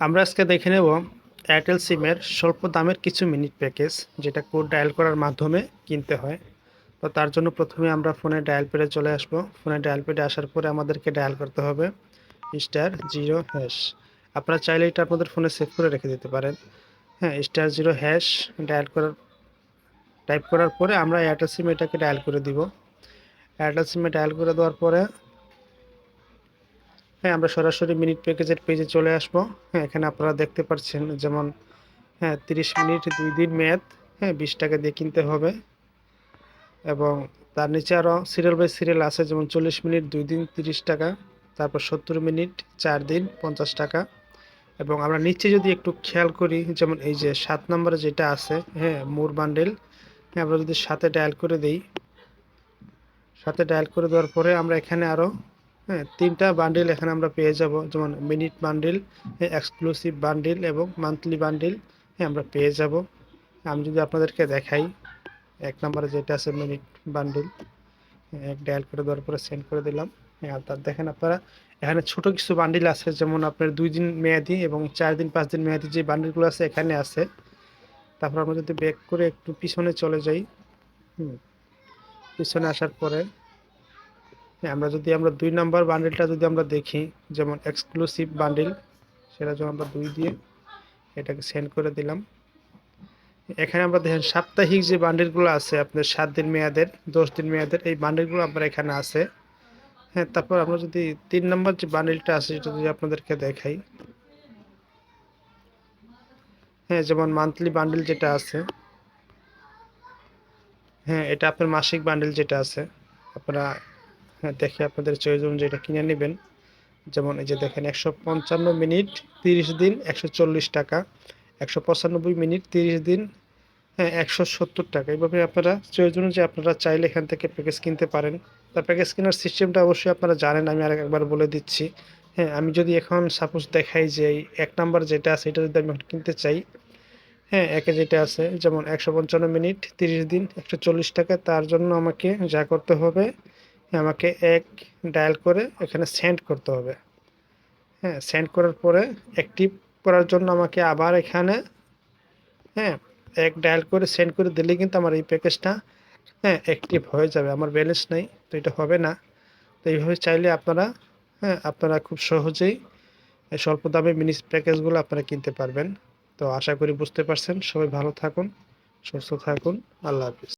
আমরা আজকে দেখে নেব এয়ারটেল সিমের স্বল্প দামের কিছু মিনিট প্যাকেজ যেটা কোড ডায়াল করার মাধ্যমে কিনতে হয়। তো তার জন্য প্রথমে আমরা ফোনে ডায়াল পেডে চলে আসব। ফোনে ডায়াল পেডে আসার পরে আমাদেরকে ডায়াল করতে হবে স্টার জিরো হ্যাশ আপনারা চাইলে এটা আপনাদের ফোনে সেভ করে রেখে দিতে পারেন। হ্যাঁ স্টার জিরো হ্যাশ ডায়াল করার টাইপ করার পরে আমরা এয়ারটেল সিম এটাকে ডায়াল করে দিব। এয়ারটেল সিমে ডায়াল করে দেওয়ার পরে হ্যাঁ আমরা সরাসরি মিনিট প্যাকেজের পেজে চলে আসব। হ্যাঁ এখানে আপনারা দেখতে পাচ্ছেন যেমন হ্যাঁ তিরিশ মিনিট, দুই দিন মেয়াদ হ্যাঁ বিশ টাকা দিয়ে কিনতে হবে। এবং তার নিচে আরও সিরিয়াল বাই সিরিয়াল আছে, যেমন চল্লিশ মিনিট, দুই দিন তিরিশ টাকা, তারপর সত্তর মিনিট, চার দিন পঞ্চাশ টাকা। এবং আমরা নিচে যদি একটু খেয়াল করি, যেমন এই যে সাত নম্বরে যেটা আছে হ্যাঁ মোর বান্ডেল হ্যাঁ আমরা যদি সাথে ডায়াল করে দিই, সাথে ডায়াল করে দেওয়ার পরে আমরা এখানে আরও হ্যাঁ তিনটা বান্ডিল এখানে আমরা পেয়ে যাব। যেমন মিনিট বান্ডিল এক্সক্লুসিভ বান্ডিল এবং মান্থলি বান্ডিল হ্যাঁ আমরা পেয়ে যাব। আমি যদি আপনাদেরকে দেখাই এক নম্বরে যেটা আছে মিনিট বান্ডিল এক ডায়াল করে দেওয়ার পরে সেন্ড করে দিলাম। হ্যাঁ তার দেখেন আপনারা এখানে ছোট কিছু বান্ডিল আছে যেমন আপনার দুই দিন মেয়াদি এবং চার দিন পাঁচ দিন মেয়াদি যে বান্ডিলগুলো আছে এখানে আছে। তারপর আমরা যদি ব্যাক করে একটু পিছনে চলে যাই হুম পিছনে আসার পরে হ্যাঁ, আমরা যদি আমরা দুই নাম্বার বান্ডেলটা যদি আমরা দেখি, যেমন এক্সক্লুসিভ বান্ডেল সেটা যখন আমরা দুই দিয়ে এটাকে সেন্ড করে দিলাম। এখানে আমরা দেখেন সাপ্তাহিক যে বান্ডেলগুলো আছে, আপনার সাত দিন মেয়াদের, দশ দিন মেয়াদের, এই বান্ডেলগুলো আপনার এখানে আছে। হ্যাঁ তারপর আমরা যদি তিন নম্বর যে বান্ডেলটা আছে, সেটা যদি আপনাদেরকে দেখাই। হ্যাঁ যেমন মান্থলি বান্ডেল যেটা আছে। হ্যাঁ এটা আপনার মাসিক বান্ডেল যেটা আছে। আপনারা হ্যাঁ দেখে আপনাদের চয়েস অনুযায়ী এটা কিনে নেবেন। যেমন এই যে দেখেন, একশো পঞ্চান্ন মিনিট তিরিশ দিন একশো চল্লিশ টাকা, একশো পঁচানব্বই মিনিট তিরিশ দিন হ্যাঁ একশো সত্তর টাকা। এইভাবে আপনারা চয়েস অনুযায়ী আপনারা চাইলে এখান থেকে প্যাকেজ কিনতে পারেন। তা প্যাকেজ কেনার সিস্টেমটা অবশ্যই আপনারা জানেন, আমি আর একবার বলে দিচ্ছি। হ্যাঁ আমি যদি এখন সাপোজ দেখাই যে এক নাম্বার যেটা আছে, এটা যদি আমি কিনতে চাই হ্যাঁ একে যেটা আছে, যেমন একশো পঞ্চান্ন মিনিট তিরিশ দিন একশো চল্লিশ টাকা, তার জন্য আমাকে যা করতে হবে আমাকে এক ডায়াল করে এখানে সেন্ড করতে হবে। হ্যাঁ সেন্ড করার পরে অ্যাক্টিভ করার জন্য আমাকে আবার এখানে হ্যাঁ এক ডায়াল করে সেন্ড করে দিলে কিন্তু আমার এই প্যাকেজটা হ্যাঁ অ্যাক্টিভ হয়ে যাবে। আমার ব্যালেন্স নেই, তো এটা হবে না। তো এইভাবে চাইলে আপনারা হ্যাঁ আপনারা খুব সহজেই স্বল্প দামে মিনি প্যাকেজগুলো আপনারা কিনতে পারবেন। তো আশা করি বুঝতে পারছেন। সবাই ভালো থাকুন, সুস্থ থাকুন। আল্লাহ হাফিজ।